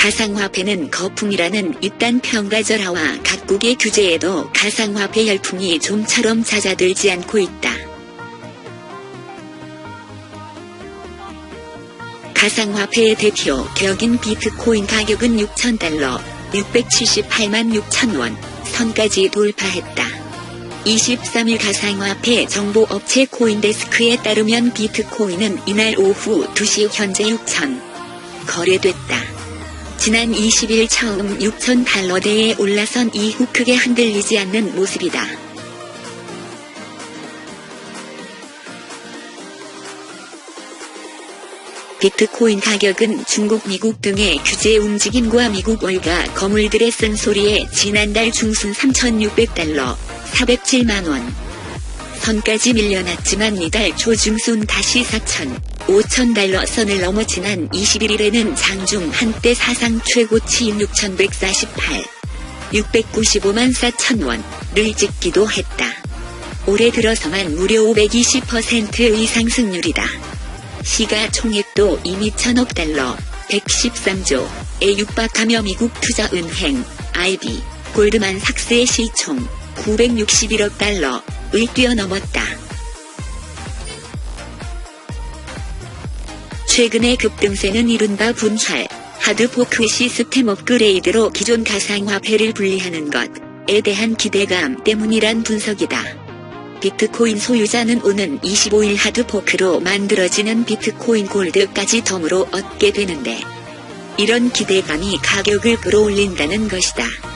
가상화폐는 거품이라는 이딴 평가절하와 각국의 규제에도 가상화폐 열풍이 좀처럼 잦아들지 않고 있다. 가상화폐의 대표 격인 비트코인 가격은 6,000달러, 678만 6천원 선까지 돌파했다. 23일 가상화폐 정보업체 코인데스크에 따르면 비트코인은 이날 오후 2시 현재 6천 거래됐다. 지난 20일 처음 6천 달러대에 올라선 이후 크게 흔들리지 않는 모습이다. 비트코인 가격은 중국, 미국 등의 규제 움직임과 미국 월가 거물들의 쓴소리에 지난달 중순 3,600달러, 407만원 선까지 밀려났지만 이달 초 중순 다시 4천, 5천 달러 선을 넘어 지난 21일에는 장중 한때 사상 최고치인 6,148, 695만 4천 원을 찍기도 했다. 올해 들어서만 무려 520%의 상승률이다. 시가 총액도 이미 천억 달러, 113조에 육박하며 미국 투자은행, IB, 골드만삭스의 시총 961억 달러을 뛰어넘었다. 최근의 급등세는 이른바 분할, 하드포크 시스템 업그레이드로 기존 가상화폐를 분리하는 것에 대한 기대감 때문이란 분석이다. 비트코인 소유자는 오는 25일 하드포크로 만들어지는 비트코인 골드까지 덤으로 얻게 되는데 이런 기대감이 가격을 끌어올린다는 것이다.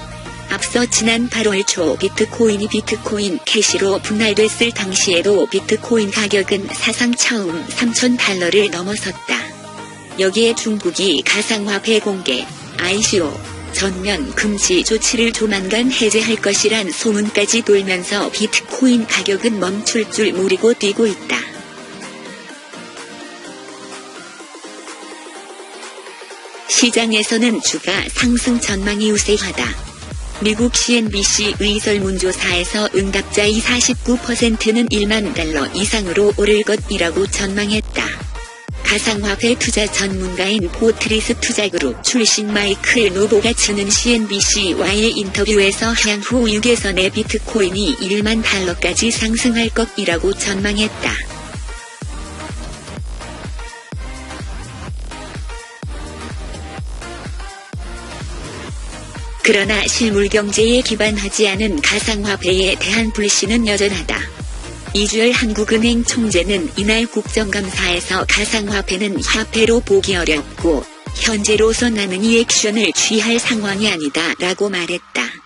앞서 지난 8월 초 비트코인이 비트코인 캐시로 분할됐을 당시에도 비트코인 가격은 사상 처음 3,000달러를 넘어섰다. 여기에 중국이 가상화폐 공개, ICO, 전면 금지 조치를 조만간 해제할 것이란 소문까지 돌면서 비트코인 가격은 멈출 줄 모르고 뛰고 있다. 시장에서는 주가 상승 전망이 우세하다. 미국 CNBC의 설문조사에서 응답자의 49%는 1만 달러 이상으로 오를 것이라고 전망했다. 가상화폐 투자 전문가인 포트리스 투자그룹 출신 마이클 노보가 주는 CNBC와의 인터뷰에서 향후 6에서 내 비트코인이 1만 달러까지 상승할 것이라고 전망했다. 그러나 실물 경제에 기반하지 않은 가상화폐에 대한 불신은 여전하다. 이주열 한국은행 총재는 이날 국정감사에서 가상화폐는 화폐로 보기 어렵고 현재로서 나는 이 액션을 취할 상황이 아니다 라고 말했다.